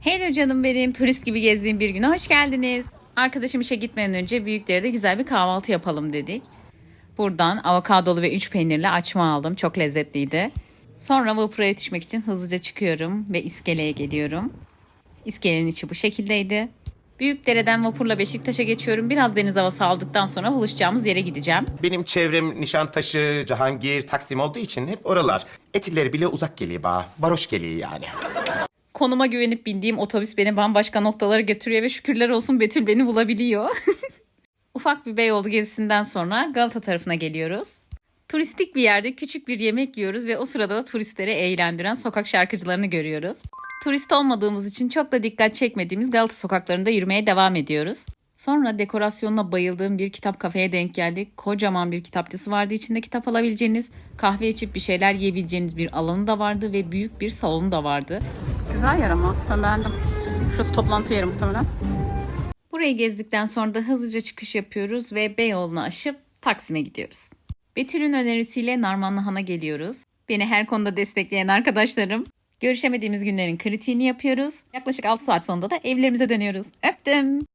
Hello canım benim. Turist gibi gezdiğim bir güne hoş geldiniz. Arkadaşım işe gitmeden önce Büyükdere'de güzel bir kahvaltı yapalım dedik. Buradan avokadolu ve üç peynirli açma aldım. Çok lezzetliydi. Sonra vapura yetişmek için hızlıca çıkıyorum ve iskeleye geliyorum. İskelenin içi bu şekildeydi. Büyükdere'den vapurla Beşiktaş'a geçiyorum. Biraz deniz havası aldıktan sonra buluşacağımız yere gideceğim. Benim çevrem Nişantaşı, Cihangir, Taksim olduğu için hep oralar. Etilleri bile uzak geliyor bana. Baroş geliyor yani. Konuma güvenip bindiğim otobüs beni bambaşka noktalara götürüyor ve şükürler olsun Betül beni bulabiliyor. Ufak bir Beyoğlu gezisinden sonra Galata tarafına geliyoruz. Turistik bir yerde küçük bir yemek yiyoruz ve o sırada da turistleri eğlendiren sokak şarkıcılarını görüyoruz. Turist olmadığımız için çok da dikkat çekmediğimiz Galata sokaklarında yürümeye devam ediyoruz. Sonra dekorasyonuna bayıldığım bir kitap kafeye denk geldik. Kocaman bir kitapçısı vardı. İçinde kitap alabileceğiniz, kahve içip bir şeyler yiyebileceğiniz bir alanı da vardı ve büyük bir salonu da vardı. Güzel yer ama. Ben beğendim. Şurası toplantı yeri muhtemelen. Burayı gezdikten sonra da hızlıca çıkış yapıyoruz ve Beyoğlu'nu aşıp Taksim'e gidiyoruz. Betül'ün önerisiyle Narmanlıhan'a geliyoruz. Beni her konuda destekleyen arkadaşlarım. Görüşemediğimiz günlerin kritiğini yapıyoruz. Yaklaşık 6 saat sonunda da evlerimize dönüyoruz. Öptüm.